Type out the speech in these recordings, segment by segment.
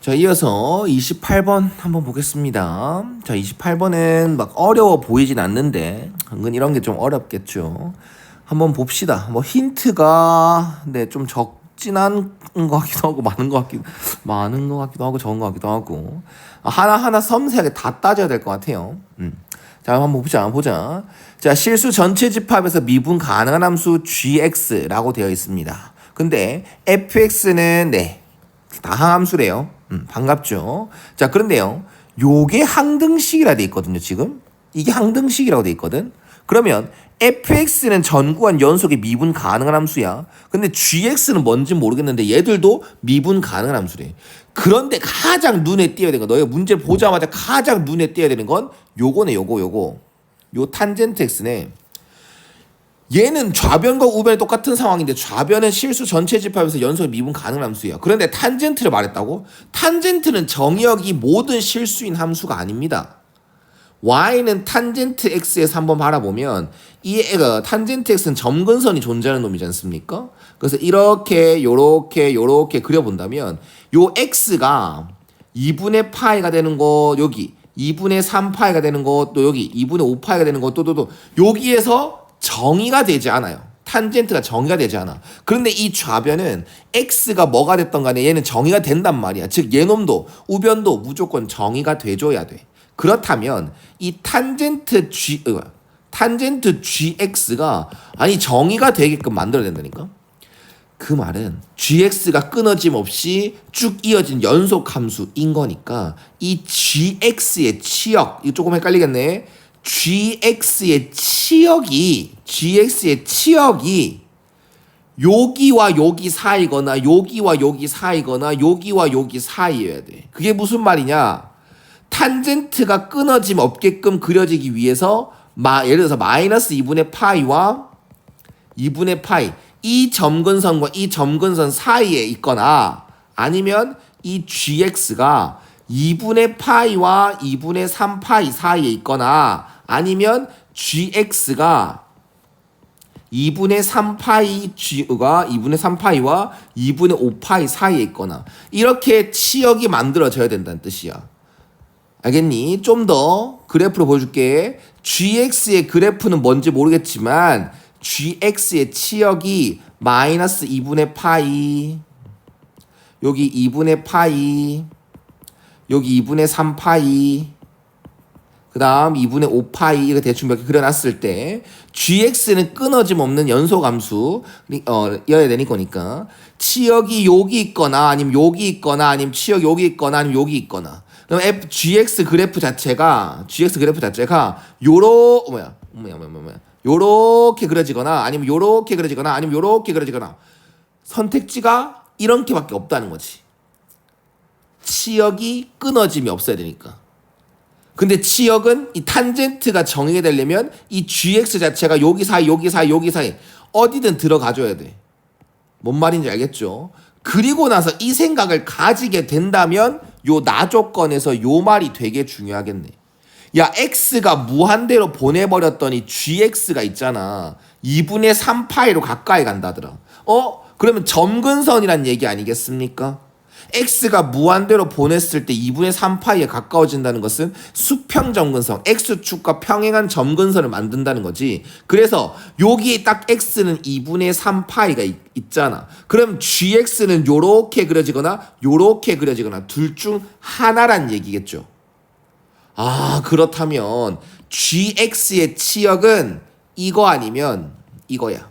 자, 이어서 28번 한번 보겠습니다. 자, 28번은 막 어려워 보이진 않는데, 은근 이런 게 좀 어렵겠죠. 한번 봅시다. 뭐 힌트가, 네, 좀 적진 않은 것 같기도 하고, 많은 것 같기도, 많은 것 같기도 하고, 적은 것 같기도 하고. 하나하나 섬세하게 다 따져야 될 것 같아요. 음. 자, 한번 보자, 보자. 자, 실수 전체 집합에서 미분 가능한 함수 gx라고 되어 있습니다. 근데 fx는 네, 다 항함수래요. 음, 반갑죠. 자, 그런데요. 요게 항등식이라 돼 있거든요, 지금. 이게 항등식이라고 돼 있거든. 그러면 fx는 전구간 연속의 미분 가능한 함수야. 근데 gx는 뭔지 모르겠는데 얘들도 미분 가능한 함수래. 그런데 가장 눈에 띄어야 되는 거, 너희가 문제를 보자마자 가장 눈에 띄어야 되는 건 요거네, 요거, 요거. 요 탄젠트 x네. 얘는 좌변과 우변이 똑같은 상황인데 좌변은 실수 전체 집합에서 연속 미분 가능한 함수예요. 그런데 탄젠트를 말했다고? 탄젠트는 정의역이 모든 실수인 함수가 아닙니다. y는 탄젠트 x에서 한번 바라보면 이 애가 탄젠트 x는 점근선이 존재하는 놈이지 않습니까? 그래서 이렇게 요렇게 요렇게 그려본다면 요 x가 2분의 파이가 되는 거 여기 2분의 3파이가 되는 거또 여기 2분의 5파이가 되는 거또또또 여기에서 정의가 되지 않아요. 탄젠트가 정의가 되지 않아. 그런데 이 좌변은 x가 뭐가 됐던 간에 얘는 정의가 된단 말이야. 즉 얘놈도 우변도 무조건 정의가 돼줘야 돼. 그렇다면 이 탄젠트 g 어, 탄젠트 gx가 아니 정의가 되게끔 만들어야 된다니까. 그 말은 gx가 끊어짐 없이 쭉 이어진 연속 함수인 거니까 이 gx의 치역 이거 조금 헷갈리겠네. Gx의 치역이 gx의 치역이 여기와 여기 사이거나 여기와 여기 사이거나 여기와 여기 사이여야 돼. 그게 무슨 말이냐? 탄젠트가 끊어짐 없게끔 그려지기 위해서 마, 예를 들어서 마이너스 2분의 파이와 2분의 파이 이 점근선과 이 점근선 사이에 있거나 아니면 이 gx가 2분의 파이와 2분의 3파이 사이에 있거나 아니면 gx가 2분의 3파이 g가 2분의 3파이와 2분의 5파이 사이에 있거나 이렇게 치역이 만들어져야 된다는 뜻이야. 알겠니? 좀 더 그래프로 보여줄게. gx의 그래프는 뭔지 모르겠지만 gx의 치역이 마이너스 2분의 파이 여기 2분의 파이 여기 2분의 3파이 그 다음 2분의 5파이 이거 대충 몇 개 그려놨을 때 gx는 끊어짐 없는 연소함수 어, 여야 되는 거니까. 치역이 여기 있거나 아니면 여기 있거나 아니면 치역 여기 있거나 아니면 여기 있거나. 그럼 f gx 그래프 자체가 gx 그래프 자체가 요로 뭐야 뭐야 뭐야 뭐야. 요렇게 그려지거나 아니면 요렇게 그려지거나 아니면 요렇게 그려지거나 선택지가 이렇게밖에 없다는 거지. 치역이 끊어짐이 없어야 되니까. 근데 치역은 이 탄젠트가 정의가 되려면 이 gx 자체가 여기 사이 여기 사이 여기 사이 어디든 들어가줘야 돼. 뭔 말인지 알겠죠? 그리고 나서 이 생각을 가지게 된다면 요 나 조건에서 요 말이 되게 중요하겠네. 야 x가 무한대로 보내버렸더니 gx가 있잖아. 2분의 3파이로 가까이 간다더라. 어? 그러면 점근선이란 얘기 아니겠습니까? X가 무한대로 보냈을 때 2분의 3파이에 가까워진다는 것은 수평 점근선, x축과 평행한 점근선을 만든다는 거지. 그래서 여기에 딱 x는 2분의 3파이가 있, 있잖아. 그럼 gx는 요렇게 그려지거나 요렇게 그려지거나 둘 중 하나란 얘기겠죠. 아, 그렇다면 gx의 치역은 이거 아니면 이거야.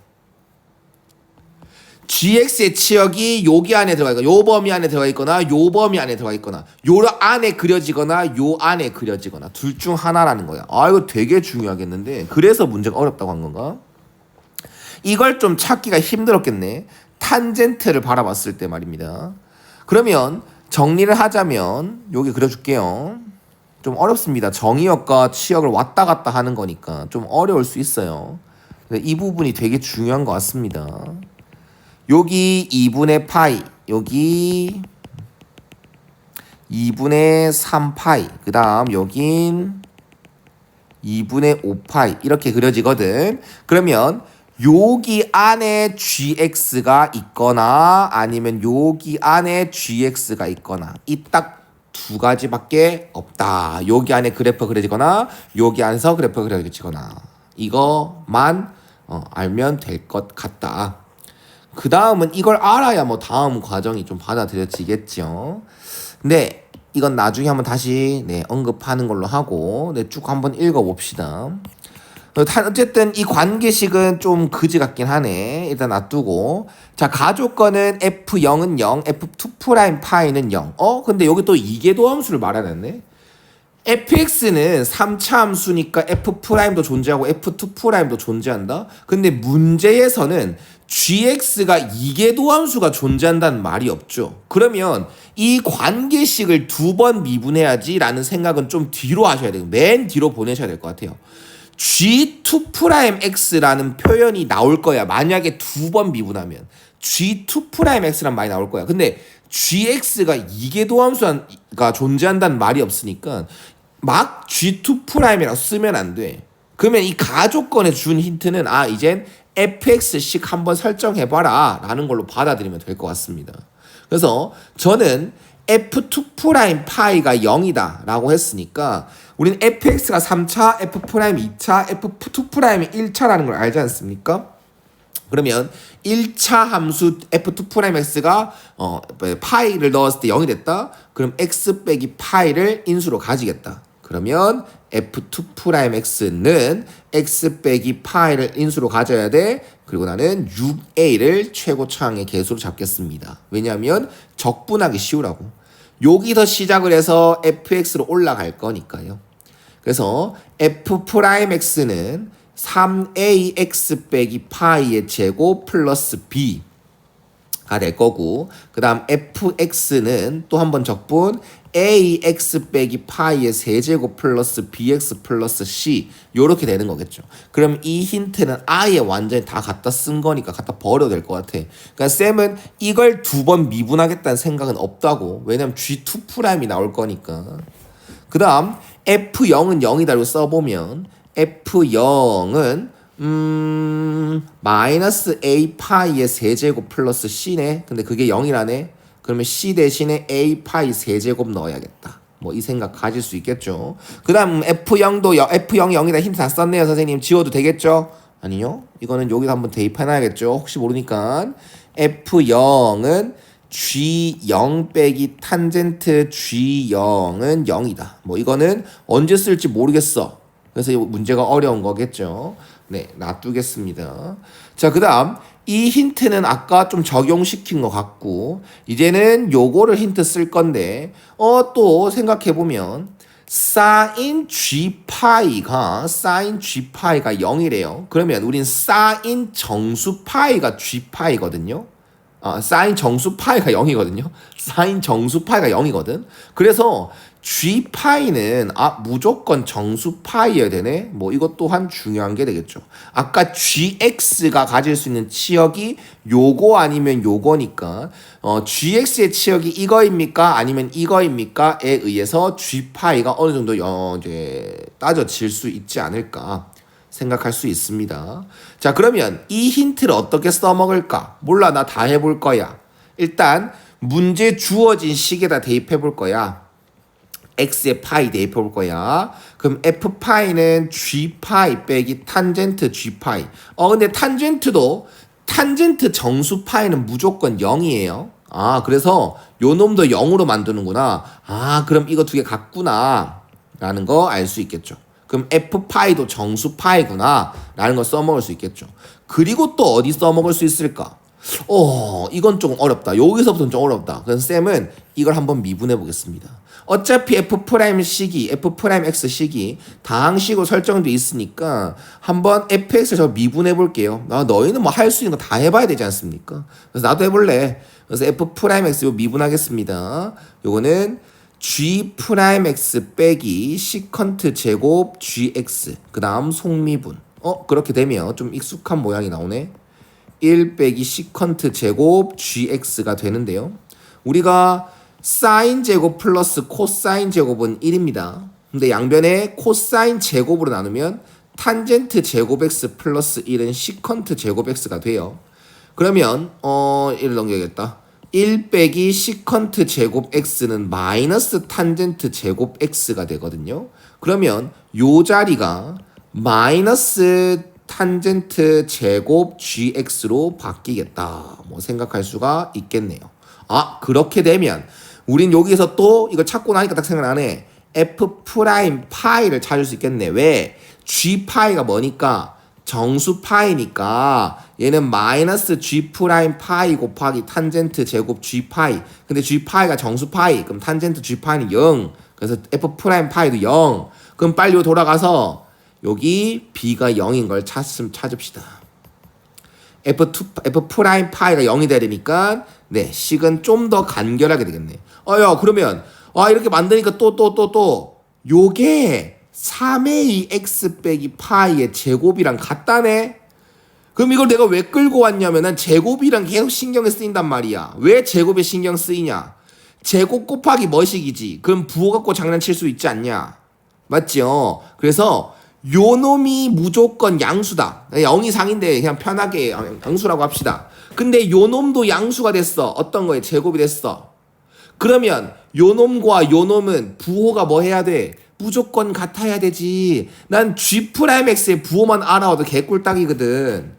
Gx의 치역이 여기 안에 들어가 있거나 요 범위 안에 들어가 있거나 요 범위 안에 들어가 있거나 요 안에 그려지거나 요 안에 그려지거나 둘 중 하나라는 거야. 아 이거 되게 중요하겠는데 그래서 문제가 어렵다고 한 건가? 이걸 좀 찾기가 힘들었겠네. 탄젠트를 바라봤을 때 말입니다. 그러면 정리를 하자면 여기 그려줄게요. 좀 어렵습니다. 정의역과 치역을 왔다 갔다 하는 거니까 좀 어려울 수 있어요. 이 부분이 되게 중요한 것 같습니다. 여기 2분의 파이, 여기 2분의 3파이, 그 다음 여긴 2분의 5파이 이렇게 그려지거든. 그러면 여기 안에 gx가 있거나 아니면 여기 안에 gx가 있거나 이 딱 두 가지밖에 없다. 여기 안에 그래프 그려지거나 여기 안에서 그래프 그려지거나 이거만 어, 알면 될 것 같다. 그 다음은 이걸 알아야 뭐 다음 과정이 좀 받아들여지겠죠. 근데 이건 나중에 한번 다시 네, 언급하는 걸로 하고 네, 쭉 한번 읽어봅시다. 어, 타- 어쨌든 이 관계식은 좀 그지 같긴 하네. 일단 놔두고. 자, 가조건은 F0은 0, F2 프라임 파이는 0. 어? 근데 여기 또 이계도 함수를 말해놨네. Fx는 3차 함수니까 f 프라임도 존재하고 f2 프라임도 존재한다. 근데 문제에서는 gx가 이계도 함수가 존재한다는 말이 없죠. 그러면 이 관계식을 두 번 미분해야지라는 생각은 좀 뒤로 하셔야 돼요. 맨 뒤로 보내셔야 될 것 같아요. G2 프라임 X라는 표현이 나올 거야. 만약에 두 번 미분하면 G2 프라임 X란 말이 나올 거야. 근데 GX가 이계도 함수가 존재한다는 말이 없으니까 막 G2 프라임이라고 쓰면 안 돼. 그러면 이 가조건에 준 힌트는 아 이젠 fx식 한번 설정해봐라 라는 걸로 받아들이면 될 것 같습니다. 그래서 저는 f2 프라임 파이가 0이다 라고 했으니까 우린 fx가 3차, f 프라임 2차, f2 프라임이 1차라는 걸 알지 않습니까? 그러면 1차 함수 f2 프라임 x가 어 파이를 넣었을 때 0이 됐다. 그럼 x 빼기 파이를 인수로 가지겠다. 그러면 f2 프라임 x는 x 빼기 파이를 인수로 가져야 돼. 그리고 나는 6a를 최고차항의 개수로 잡겠습니다. 왜냐하면 적분하기 쉬우라고. 여기서 시작을 해서 fx로 올라갈 거니까요. 그래서 f 프라임 x는 3ax 빼기 파이의 제곱 플러스 b가 될 거고 그 다음 fx는 또 한 번 적분 ax 빼기 파이의 세제곱 플러스 bx 플러스 c 요렇게 되는 거겠죠. 그럼 이 힌트는 아예 완전히 다 갖다 쓴 거니까 갖다 버려도 될 것 같아. 그러니까 쌤은 이걸 두 번 미분하겠다는 생각은 없다고. 왜냐면 g2 프라임이 나올 거니까. 그 다음 F0은 0이다로 써보면 F0은 음 마이너스 A 파이의 세제곱 플러스 C네. 근데 그게 0이라네. 그러면 C 대신에 A 파이 세제곱 넣어야겠다. 뭐 이 생각 가질 수 있겠죠. 그 다음 F0도 F0 0이다. 힌트 다 썼네요 선생님. 지워도 되겠죠? 아니요. 이거는 여기서 한번 대입해 놔야겠죠. 혹시 모르니까. F0은 G0 빼기 탄젠트 G0은 0이다. 뭐 이거는 언제 쓸지 모르겠어. 그래서 이 문제가 어려운 거겠죠. 네, 놔두겠습니다. 자, 그 다음 이 힌트는 아까 좀 적용시킨 것 같고 이제는 요거를 힌트 쓸 건데 어 또 생각해 보면 사인 G 파이가 사인 G 파이가 0이래요. 그러면 우린 사인 정수 파이가 G 파이거든요. 아, 사인 정수 파이가 0이거든요. 사인 정수 파이가 0이거든. 그래서 G 파이는 아 무조건 정수 파이여야 되네. 뭐 이것 또한 중요한 게 되겠죠. 아까 GX가 가질 수 있는 치역이 요거 아니면 요거니까 어 GX의 치역이 이거입니까 아니면 이거입니까에 의해서 G 파이가 어느 정도 어 이제 따져질 수 있지 않을까. 생각할 수 있습니다. 자, 그러면 이 힌트를 어떻게 써먹을까? 몰라, 나 다 해볼 거야. 일단, 문제 주어진 식에다 대입해 볼 거야. X의 파이 대입해 볼 거야. 그럼 f 파이는 g 파이 빼기 탄젠트 g 파이. 어, 근데 탄젠트도 탄젠트 정수 파이는 무조건 0이에요. 아, 그래서 요 놈도 0으로 만드는구나. 아, 그럼 이거 두 개 같구나. 라는 거 알 수 있겠죠. 그럼 f 파이도 정수 파이구나 라는 걸 써먹을 수 있겠죠. 그리고 또 어디 써먹을 수 있을까? 어, 이건 조금 어렵다. 여기서부터는 좀 어렵다. 그래서 쌤은 이걸 한번 미분해 보겠습니다. 어차피 f 프라임 식이 f 프라임 x 식이 다항식으로 설정돼 있으니까 한번 fx를 저 미분해 볼게요. 나 너희는 뭐 할 수 있는 거 다 해봐야 되지 않습니까? 그래서 나도 해볼래. 그래서 f 프라임 x 요 미분하겠습니다. 요거는 g 프라임 x 빼기 시컨트 제곱 gx 그 다음 속미분 어 그렇게 되면 좀 익숙한 모양이 나오네 1 빼기 시컨트 제곱 gx가 되는데요 우리가 사인 제곱 플러스 코사인 제곱은 1입니다 근데 양변에 코사인 제곱으로 나누면 탄젠트 제곱 x 플러스 1은 시컨트 제곱 x가 돼요. 그러면 어 1을 넘겨야겠다. 1 빼기 시컨트 제곱 x는 마이너스 탄젠트 제곱 x가 되거든요. 그러면 요 자리가 마이너스 탄젠트 제곱 gx로 바뀌겠다. 뭐 생각할 수가 있겠네요. 아 그렇게 되면 우린 여기서 또 이거 찾고 나니까 딱 생각나네. f 프라임 파이를 찾을 수 있겠네. 왜? g 파이가 뭐니까 정수 파이니까 얘는 마이너스 g 프라임 파이 곱하기 탄젠트 제곱 g 파이. 근데 g 파이가 정수 파이. 그럼 탄젠트 g 파이는 0. 그래서 f 프라임 파이도 0. 그럼 빨리 돌아가서 여기 b가 0인 걸 찾음 찾읍시다. F2, F 프라임 파이가 0이 되니까 네, 식은 좀 더 간결하게 되겠네. 어, 야, 그러면 아, 이렇게 만드니까 또 또 또 또 요게 3a x 빼기 파이의 제곱이랑 같다네. 그럼 이걸 내가 왜 끌고 왔냐면은 제곱이랑 계속 신경이 쓰인단 말이야. 왜 제곱에 신경 쓰이냐? 제곱 곱하기 뭐식이지? 그럼 부호 갖고 장난칠 수 있지 않냐? 맞죠? 그래서 요 놈이 무조건 양수다. 0 이 상인데 그냥 편하게 양수라고 합시다. 근데 요 놈도 양수가 됐어. 어떤 거에 제곱이 됐어. 그러면 요 놈과 요 놈은 부호가 뭐 해야 돼? 무조건 같아야 되지. 난 G 프라임 X의 부호만 알아와도 개꿀딱이거든.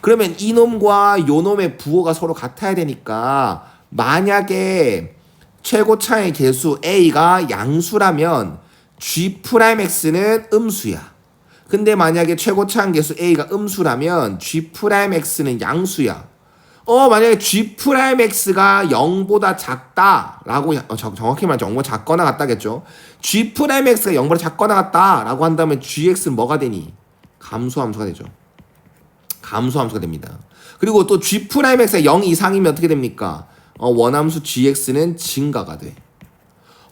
그러면 이 놈과 요 놈의 부호가 서로 같아야 되니까 만약에 최고차의 개수 A가 양수라면 G 프라임 X는 음수야. 근데 만약에 최고차한 개수 A가 음수라면 G 프라임 X는 양수야. 어 만약에 G 프라임 X가 0보다 작다라고 어, 정, 정확히 말하면 0보다 작거나 같다겠죠. G 프라임 X가 0보다 작거나 같다라고 한다면 GX는 뭐가 되니? 감소함수가 되죠. 감소함수가 됩니다. 그리고 또 G 프라임 X가 0 이상이면 어떻게 됩니까? 어, 원함수 GX는 증가가 돼.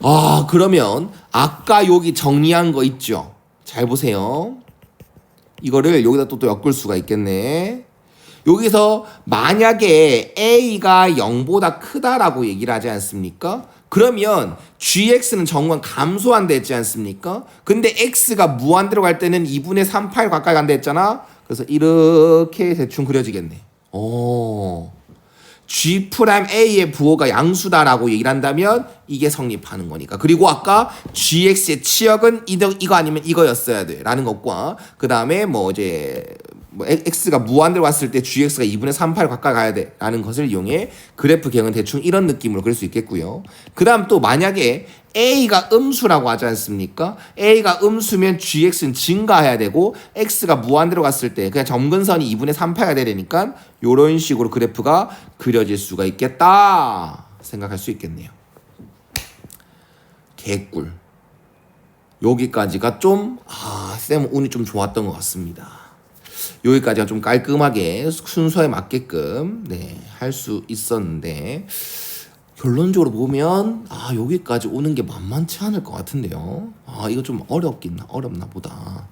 아 그러면 아까 여기 정리한 거 있죠. 잘 보세요. 이거를 여기다 또, 또 엮을 수가 있겠네. 여기서 만약에 A가 0보다 크다라고 얘기를 하지 않습니까? 그러면 GX는 정원 감소한다 했지 않습니까? 근데 X가 무한대로 갈 때는 2분의 3, 8 가까이 간다 했잖아? 그래서 이렇게 대충 그려지겠네. 오. G 프라임 A의 부호가 양수다라고 얘기를 한다면 이게 성립하는 거니까. 그리고 아까 GX의 치역은 이거, 이거 아니면 이거였어야 돼. 라는 것과 그 다음에 뭐 이제 뭐 X가 무한대로 왔을 때 GX가 2분의 3, 8 가까이 가야 돼. 라는 것을 이용해 그래프 개형은 대충 이런 느낌으로 그릴 수 있겠고요. 그 다음 또 만약에 A가 음수라고 하지 않습니까? A가 음수면 GX는 증가해야 되고 X가 무한대로 갔을 때 그냥 점근선이 2분의 3, 8가 되니까 이런 식으로 그래프가 그려질 수가 있겠다 생각할 수 있겠네요. 개꿀. 여기까지가 좀, 아, 쌤 운이 좀 좋았던 것 같습니다. 여기까지가 좀 깔끔하게 순서에 맞게끔, 네, 할 수 있었는데, 결론적으로 보면, 아, 여기까지 오는 게 만만치 않을 것 같은데요. 아, 이거 좀 어렵긴, 어렵나 보다.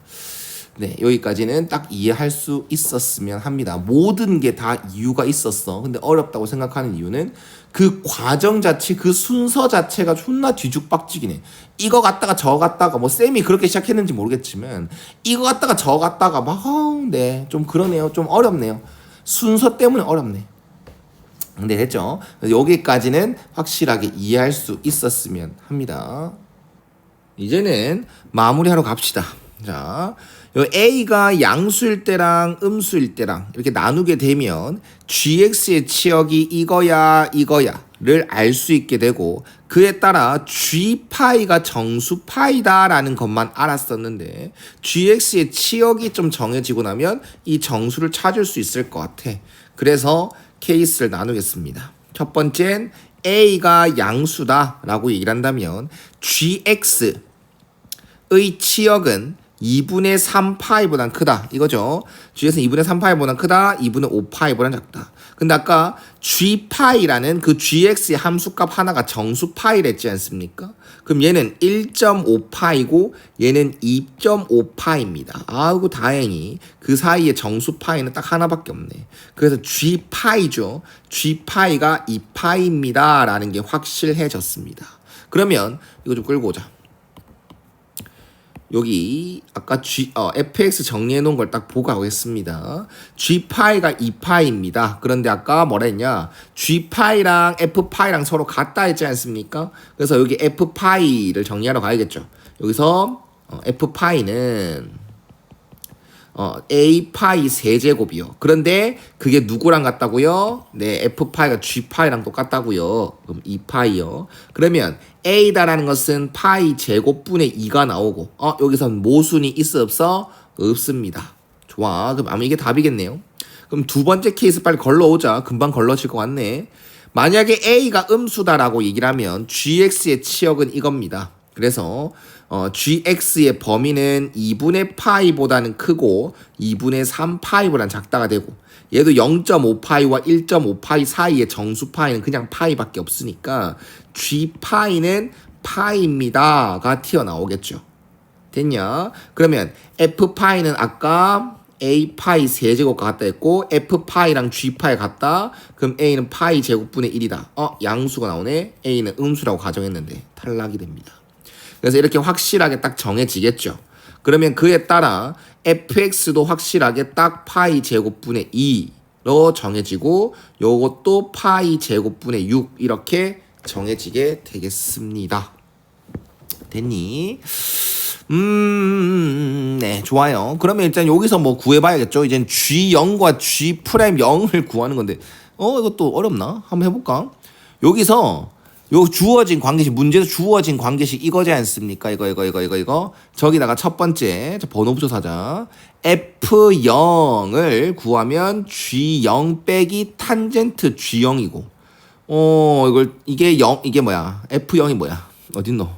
네, 여기까지는 딱 이해할 수 있었으면 합니다. 모든 게 다 이유가 있었어. 근데 어렵다고 생각하는 이유는 그 과정 자체, 그 순서 자체가 존나 뒤죽박죽이네. 이거 갖다가 저거 갖다가 뭐 쌤이 그렇게 시작했는지 모르겠지만 이거 갖다가 저거 갖다가 막 어, 네, 좀 그러네요. 좀 어렵네요. 순서 때문에 어렵네. 근데 됐죠? 여기까지는 확실하게 이해할 수 있었으면 합니다. 이제는 마무리하러 갑시다. 자, 요 A가 양수일 때랑 음수일 때랑 이렇게 나누게 되면 GX의 치역이 이거야 이거야를 알 수 있게 되고 그에 따라 G 파이가 정수 파이다라는 것만 알았었는데 GX의 치역이 좀 정해지고 나면 이 정수를 찾을 수 있을 것 같아. 그래서 케이스를 나누겠습니다. 첫 번째는 A가 양수다라고 얘기를 한다면 GX의 치역은 2분의 3파이보단 크다. 이거죠. G에서 2분의 3파이보단 크다. 2분의 5파이보단 작다. 근데 아까 G파이라는 그 GX의 함수값 하나가 정수파이랬지 않습니까? 그럼 얘는 1.5파이고 얘는 2.5파입니다. 아이고 다행히 그 사이에 정수파이는 딱 하나밖에 없네. 그래서 G파이죠. G파이가 2파입니다. 라는 게 확실해졌습니다. 그러면 이거 좀 끌고 오자. 여기 아까 G 어, fx 정리해 놓은 걸 딱 보고 가겠습니다. g 파이가 2 파이입니다. 그런데 아까 뭐라 했냐? g 파이랑 f 파이랑 서로 같다 했지 않습니까? 그래서 여기 f 파이를 정리하러 가야겠죠. 여기서 어, f 파이는 어, a 파이 세제곱이요. 그런데 그게 누구랑 같다고요? 네, f 파이가 g 파이랑 똑같다고요. 그럼 2 파이요. 그러면 a다라는 것은 파이 제곱분의 2가 나오고 어, 여기선 모순이 있어 없어? 없습니다. 좋아. 그럼 아마 이게 답이겠네요. 그럼 두 번째 케이스 빨리 걸러오자. 금방 걸러질 것 같네. 만약에 a가 음수다라고 얘기를 하면 gx의 치역은 이겁니다. 그래서 어, gx의 범위는 2분의 파이보다는 크고 2분의 3 파이보다는 작다가 되고 얘도 0.5 파이와 1.5 파이 사이의 정수 파이는 그냥 파이밖에 없으니까 g 파이는 파이입니다가 튀어나오겠죠. 됐냐? 그러면 f 파이는 아까 a 파이 세제곱과 같다 했고 f 파이랑 g 파이 같다. 그럼 a는 파이 제곱분의 1이다. 어, 양수가 나오네. a는 음수라고 가정했는데 탈락이 됩니다. 그래서 이렇게 확실하게 딱 정해지겠죠. 그러면 그에 따라 fx도 확실하게 딱 파이 제곱분의 2로 정해지고 요것도 파이 제곱분의 6 이렇게 정해지게 되겠습니다. 됐니? 음, 네, 좋아요. 그러면 일단 여기서 뭐 구해봐야겠죠. 이젠 G0과 G'0을 구하는 건데, 어, 이것도 어렵나? 한번 해볼까? 여기서 요 주어진 관계식, 문제에서 주어진 관계식 이거지 않습니까? 이거, 이거, 이거, 이거, 이거. 저기다가 첫 번째, 자, 번호부터 사자. F0을 구하면 G0 빼기 탄젠트 G0이고, 어, 이걸, 이게 0, 이게 뭐야? F0이 뭐야? 어딨노?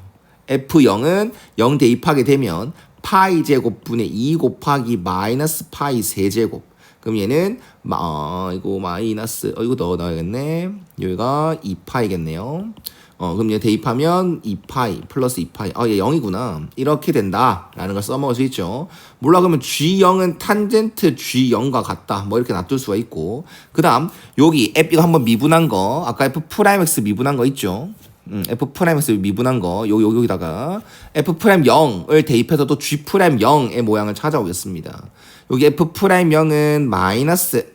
F0은 0 대입하게 되면 파이 제곱분의 2 곱하기 마이너스 파이 세제곱. 그럼 얘는 마, 어, 이거 마이너스 어 이거 넣어 넣어야겠네. 여기가 2파이겠네요. 어 그럼 얘 대입하면 2파이 플러스 2파이. 어 얘 0이구나. 이렇게 된다 라는 걸 써먹을 수 있죠. 몰라 그러면 G0은 탄젠트 G0과 같다. 뭐 이렇게 놔둘 수가 있고. 그 다음 여기 F 이거 한번 미분한 거 아까 F 프라임 X 미분한 거 있죠. 음, F 프라임에서 미분한 거 요, 요, 여기다가 F 프라임 0을 대입해서 또 G 프라임 0의 모양을 찾아오겠습니다. 여기 F 프라임 0은 마이너스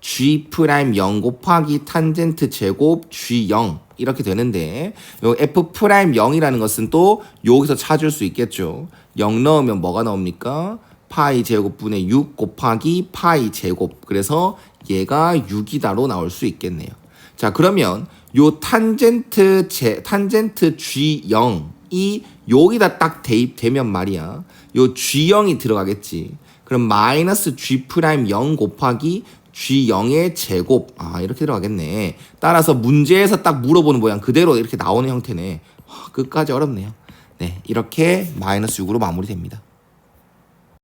G 프라임 0 곱하기 탄젠트 제곱 G 0 이렇게 되는데 요 F 프라임 0이라는 것은 또 여기서 찾을 수 있겠죠. 0 넣으면 뭐가 나옵니까? 파이 제곱분의 6 곱하기 파이 제곱. 그래서 얘가 6이다로 나올 수 있겠네요. 자, 그러면 요 탄젠트 제 탄젠트 G0이 여기다 딱 대입되면 말이야. 요 G0이 들어가겠지. 그럼 마이너스 G 프라임 0 곱하기 G0의 제곱. 아, 이렇게 들어가겠네. 따라서 문제에서 딱 물어보는 모양 그대로 이렇게 나오는 형태네. 와, 끝까지 어렵네요. 네, 이렇게 마이너스 6으로 마무리됩니다.